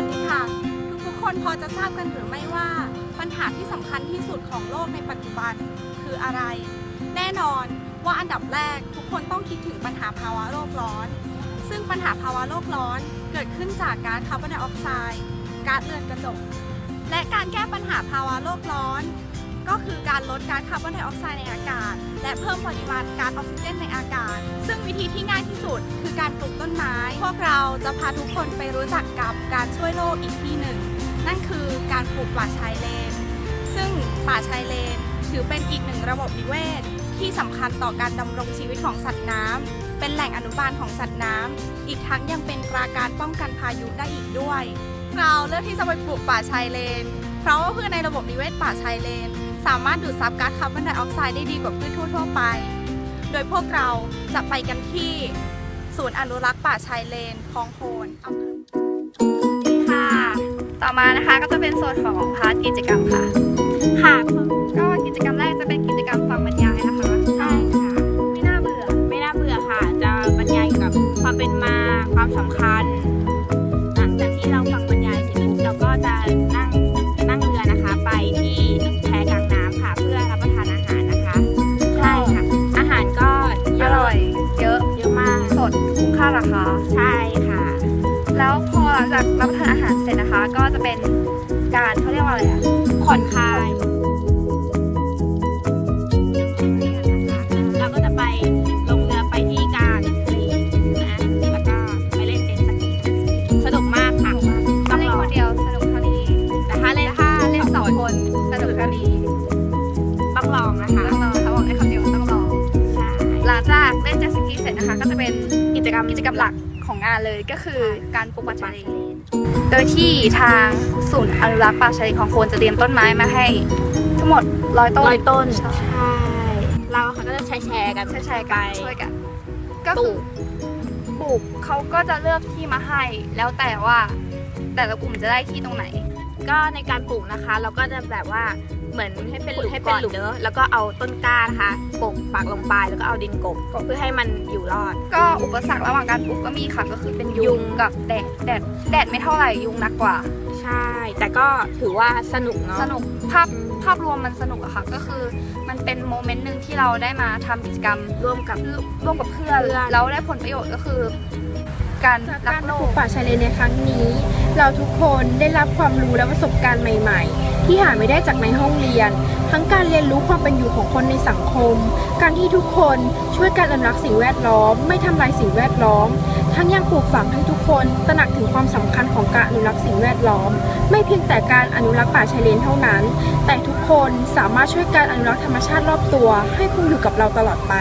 วัสดีค่ะ ทุกๆคนพอจะทราบกันหรือไม่ว่า ปัญหาที่สำคัญที่สุดของโลกในปัจจุบันคืออะไร แน่นอนว่าอันดับแรกทุกคนต้องคิดถึงปัญหาภาวะโลกร้อน ซึ่งปัญหาภาวะโลกร้อนเกิดขึ้นจากก๊าซคาร์บอนไดออกไซด์ก๊าซเรือนกระจก และการแก้ปัญหาภาวะโลกร้อน ก็คือการลดก๊าซคาร์บอนไดออกไซด์ในอากาศ และเพิ่มปริมาณก๊าซออกซิเจนในอากาศ ซึ่งวิธีที่ง่ายที่สุด คือการปลูกต้นไม้ พวกเราจะพาทุกคนไปรู้จักกับการช่วยโลกอีกที่หนึ่ง นั่นคือการปลูกป่าชายเลน ซึ่งป่าชายเลน ถือเป็นอีกหนึ่งระบบนิเวศ ที่สำคัญต่อการดำรงชีวิตของสัตว์น้ำเป็นแหล่งอนุบาลของสัตว์น้ำอีกทั้งยังเป็นปราการป้องกันพายุได้อีกด้วย เราเลือกที่จะไปปลูกป่าชายเลน เพราะว่าพืชในระบบนิเวศป่าชายเลน สามารถดูดซับก๊าซคาร์บอนไดออกไซด์ได้ดีกว่าพืชทั่วๆไป โดยพวกเราจะไปกันที่ศูนย์อนุรักษ์ป่าชายเลนคลองโคนอำเภอค่ะ ต่อมานะคะก็จะเป็นโซนของพาร์ทกิจกรรมค่ะ ค่ะ ก็กิจกรรมแรกจะเป็นกิจกรรมฟังบรรยายนะคะ ใช่ค่ะ ไม่น่าเบื่อ ไม่น่าเบื่อค่ะ จะบรรยายเกี่ยวกับความเป็นมา ความสำคัญ ช่ค่ะ แล้วพอหลังจากรับประทานอาหารเสร็จนะคะ ก็จะเป็นการเขาเรียกว่าอะไรอะผ่อนคลายเราก็จะไปลงเรือไปที่กลางทะเลนะแล้วก็ไปเล่นเต็นท์สกีสนุกมากค่ะต้ถ้าองเล่นลองคนเดียวสนุกเท่านี้แต่ถ้าเล่นถ้าเล่นสองคนสนุกเท่านี้ต้องลองนะคะต้องลองเขาบอกในคำเดียวต้องลองใช่หลังจากเล่นเจ็ตสกีเสร็จนะคะ ก็จะเป็นกิจกรรมกิจกรรมหลัก ของงานเลยก็คือการปลูกป่าชายเลนโดยที่ทางศูนย์อนุรักษ์ป่าชายเลนของโคนจะเตรียมต้นไม้มาให้ ทั้งหมดร้อยต้นร้อยต้นใช่ใช่เราเขาก็จะแชร์แชร์กันใช่ใช่ไปกันช่วยกันก็ปลูคือกปลูกเขาก็จะเลือกที่มาให้ แล้วแต่ว่าแต่ละกลุ่มจะได้ที่ตรงไหน ก็ในการปลูกนะคะ เราก็จะแบบว่า เหมือนให้เป็นหลุมให้เป็นหลุมก่อเนอะแล้วก็เอาต้นกล้านะคะปลูกปักลงไปแล้วก็เอาดินกลบเพื่อให้มันอยู่รอด ก็อุปสรรคระหว่างการปลูกก็มีค่ะก็คือเป็นยุยุงงกับแดดแดดแดดไม่เท่าไหร่ยุงหนักกว่า ใช่ แต่ก็ถือว่าสนุกเนาะสนุกภาพภาพรวมมันสนุกอะค่ะ ก็คือมันเป็นโมเมนต์หนึ่งที่เราได้มาทำกิจกรรมร่วมกับร่วมกับเพื่อนเพื่อนแล้วได้ผลประโยชน์ก็คือ การจากรัการกโลปลูกกป่าชายเลนในครั้งนี้ เราทุกคนได้รับความรู้และประสบการณ์ใหม่ ๆ ที่หาไม่ได้จากในห้องเรียน ทั้งการเรียนรู้ความเป็นอยู่ของคนในสังคม การที่ทุกคนช่วยการอนุรักษ์สิ่งแวดล้อม ไม่ทำลายสิ่งแวดล้อม ทั้งยังปลูกฝังให้ทุกคนตระหนักถึงความสำคัญของการอนุรักษ์สิ่งแวดล้อม ไม่เพียงแต่การอนุรักษ์ป่าชายเลนเท่านั้น แต่ทุกคนสามารถช่วยการอนุรักษ์ธรรมชาติรอบตัว ให้คงอยู่กับเราตลอดไป